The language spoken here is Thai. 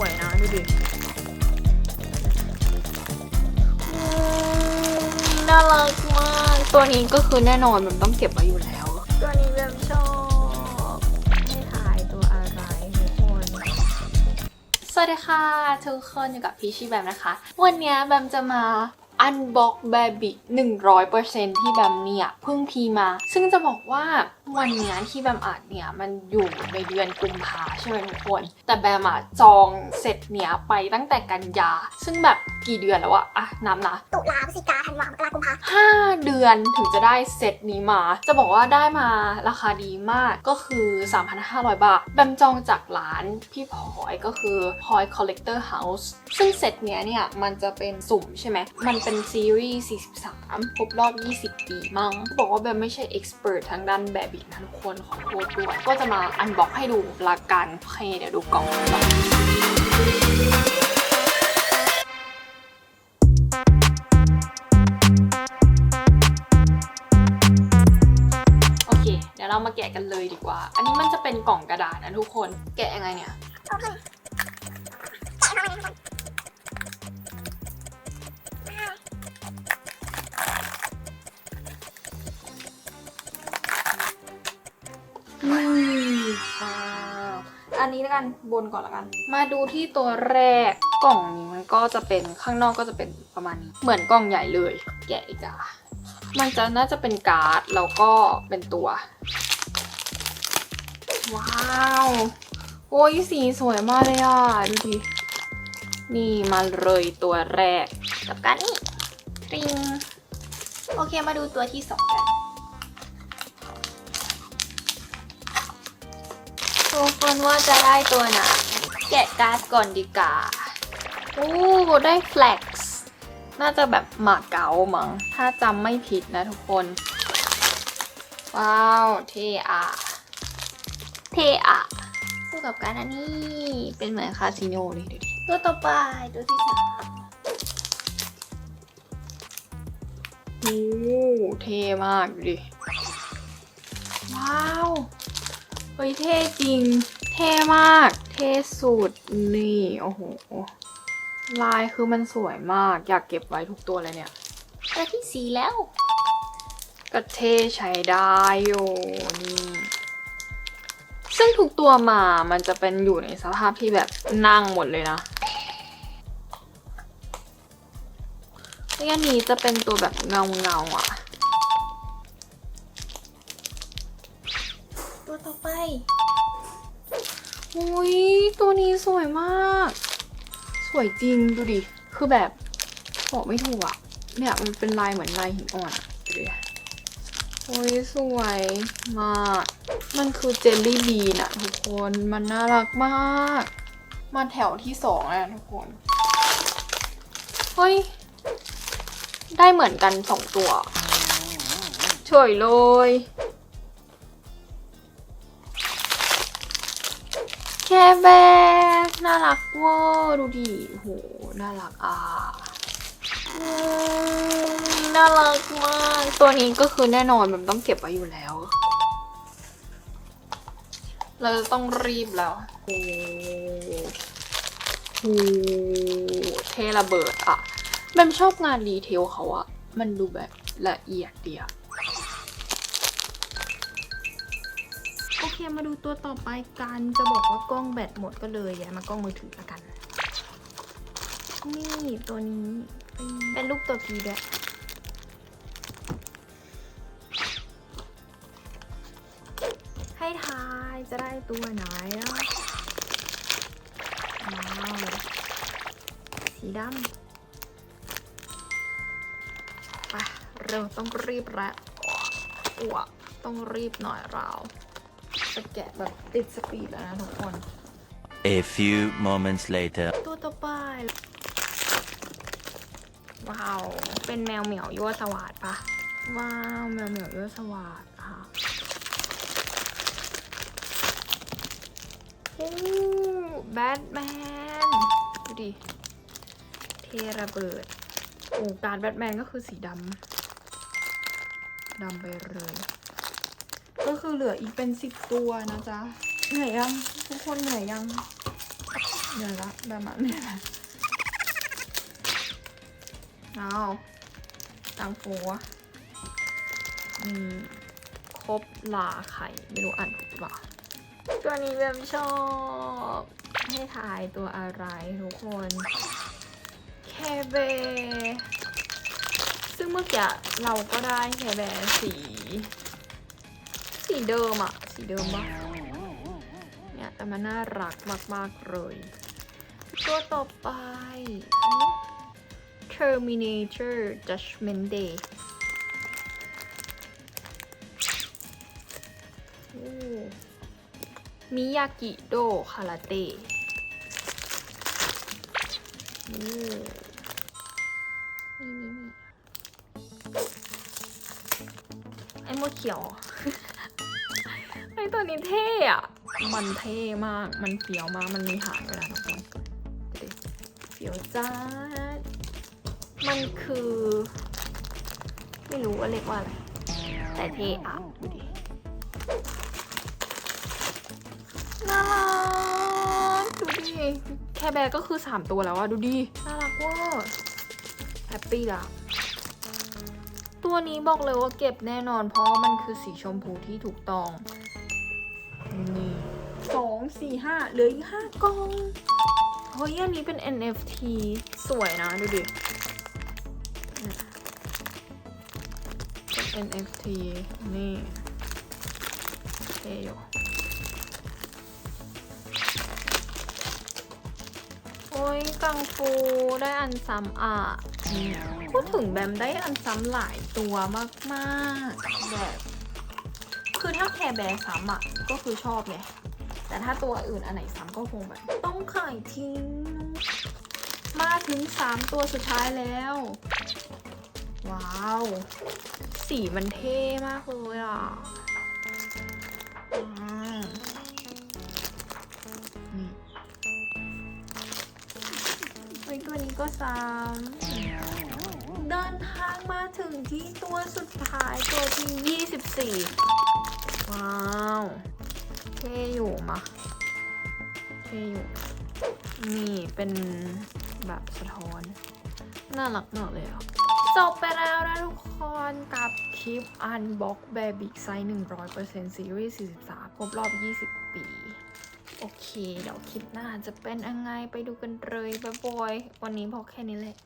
วยนะดูดิอืมน่ารักมาก ตัวนี้ก็คือแน่นอนมันต้องเก็บไว้อยู่แล้ว ตัวนี้แบบชอบให้ถ่ายตัวอะไรทุกคน สวัสดีค่ะทุกคนอยู่กับพีชีแบมนะคะ วันนี้แบมจะมาอันบ็อกแบบิ100%ที่แบมเนี่ยเพิ่งพีมา ซึ่งจะบอกว่า วันเนี้ยที่แบมอัดเนี่ยมันอยู่ในเดือนกุมภาใช่ไหมทุกคน แต่แบมอะจองเสร็จเนี่ยไปตั้งแต่กันยา ซึ่งแบบกี่เดือนแล้วอะอะนับนะ ตุลาพฤศจิกาธันวามกรากุมภา5เดือนถึงจะได้เซตนี้มา จะบอกว่าได้มาราคาดีมากก็คือ 3,500 บาท แบมจองจากร้านพี่พลอยก็คือพลอย Collector House ซึ่งเซตเนี้ยเนี่ยมันจะเป็นสุ่มใช่ไหม มันเป็นซีรีส์ 43 ครบรอบ 20 ปีมั้ง บอกว่าแบมไม่ใช่เอ็กซ์เพรสทางด้านแบบิกนะทุกคนขอโทษด้วย ก็จะมาอันบ็อกให้ดูละกันโอเคเดี๋ยวดูกล่องก่อนโอเค เดี๋ยวเรามาแกะกันเลยดีกว่า อันนี้มันจะเป็นกล่องกระดาษนะทุกคน แกะยังไงเนี่ย นนี้แล้วกันบนก่อนแล้วกัน มาดูที่ตัวแรกกล่องนี้มันก็จะเป็นข้างนอกก็จะเป็นประมาณนี้เหมือนกล่องใหญ่เลยแกะอีกอะมันจะน่าจะเป็นการ์ดแล้วก็เป็นตัว ว้าวโอ้ยสีสวยมากเลยอะดูดินี่มาเลยตัวแรกกับการนี่ตริงโอเคมาดูตัวที่สองกัน ทุกคนว่าจะได้ตัวไหนแกะการ์ดก่อนดีกว่าอู้ได้แฟล็กซ์น่าจะแบบหมาเก๋ามั้งถ้าจำไม่ผิดนะทุกคน ว้าวเทอะเทอะคู่กับการอันนี้เป็นเหมือนคาสิโนเลยดูดิตัวต่อไปตัวที่สามโอ้เท่มากดูดิ ฮ้ยเท่จริง เท่มาก เท่สุด นี่ โอ้โห ลายคือมันสวยมาก อยากเก็บไว้ทุกตัวเลยเนี่ยตัวที่สีแล้วก็เท่ใช้ได้อยู่นี่ ซึ่งทุกตัวมา มันจะเป็นอยู่ในสภาพที่แบบนั่งหมดเลยนะแล้วอันนี้จะเป็นตัวแบบเงาเงาๆอะ อไปอุ้ยตัวนี้สวยมาก สวยจริงดูดิ คือแบบบอกไม่ถูกอะเนี่ยมันเป็นลายเหมือนลายหินอ่อนดูดิโอ้ยสวยมาก มันคือเจลลี่บีนอะทุกคนมันน่ารักมาก มาแถวที่สองแล้วนะทุกคน เฮ้ย ได้เหมือนกันสองตัวเฉยเลย แคแบกน่ารักเวอร์ดูดิโห น่ารักอะน่ารักมาก ตัวนี้ก็คือแน่นอนมันต้องเก็บไว้อยู่แล้ว เราจะต้องรีบแล้วโอ้โหเทระเบิดอะแบมชอบงานดีเทลเขาอะมันดูแบบละเอียดเดียว โอเคมาดูตัวต่อไปกันจะบอกว่ากล้องแบตหมดก็เลยย้ายมากล้องมือถือละกัน นี่ตัวนี้เป็นเป็นรูปตัวพีด้วยให้ทายจะได้ตัวไหนอะว้าวสีดำไปเราต้องรีบแล้วอ้วต้องรีบหน่อยเรา จะแกะแบบติดสปีดแล้วนะทุกคน A few moments later. ตัวต่อไปว้าว เป็นแมวเหมียวยั่วสวัสดปะว้าว แมวเหมียวยั่วสวัสดค่ะโอ้แบทแมน ดูดิ เทระเบิด โอ้การแบทแมนก็คือสีดำดำไปเลย ก็คือเหลืออีกเป็นสิบตัวนะจ๊ะ เหนื่อยยัง ทุกคนเหนื่อยยังเดี๋ยละแบบนั้นเนี่ยละเอาตังฟูวะอืมครบลาไข่ ไม่รู้อ่านถูกหรือเปล่า ตัวนี้แบบชอบ ให้ทายตัวอะไรทุกคนแคเบ ซึ่งเมื่อกี้เราก็ได้แคเบสี สีเดิมอะสีเดิมปะเนี่ยแต่มันน่ารักมาก ๆ เลย ตัวต่อไป Terminator Judgment Day มิยากิโดคาราเต้โอ้นี่นี่นี่ไอ้มเขียว อ้ตัวนี้เท่อะมันเท่มาก มันเฟี้ยวมาก มันมีหางเวลาทุกคนดูดิเฟี้ยวจ้ามันคือ ไม่รู้ว่าเรียกว่าอะไร แต่เท่อะดูดิน่ารักดูดิแคร์แบร์ก็คือ 3 ตัวแล้วอะดูดิ น่ารักว่าแฮปปี้ละตัวนี้บอกเลยว่าเก็บแน่นอนเพราะมันคือสีชมพูที่ถูกต้อง สองสี่ห้าเหลืออีกห้ากล่องเฮ้ยอันนี้เป็น NFT สวยนะ ดูดิเนี่ยเป็น NFT นี่เท่อยู่โอ้ยกังฟูได้อันซ้ำอะเนี่ยพูดถึงแบมได้อันซ้ำหลายตัวมาก ๆ แบบ คือถ้าแคร์แบร์ซ้ำอะก็คือชอบไง แต่ถ้าตัวอื่นอันไหนซ้ำก็คงแบบต้องขายทิ้ง มาถึง 3 ตัวสุดท้ายแล้ว ว้าว สีมันเท่มากเลยอะนี่ตัวนี้ก็ซ้ำเดินทางมาถึงที่ตัวสุดท้ายตัวที่ 24 อยู่มาเท่อยู่ นี่เป็นแบบสะท้อน น่ารักมากเลยอะจบไปแล้วนะทุกคนกับคลิป Unbox Baby Size 100% Series 43 ครบรอบ 20 ปี โอเค เดี๋ยวคลิปหน้าจะเป็นยังไงไปดูกันเลยบ๊ายบายวันนี้พอแค่นี้แหละ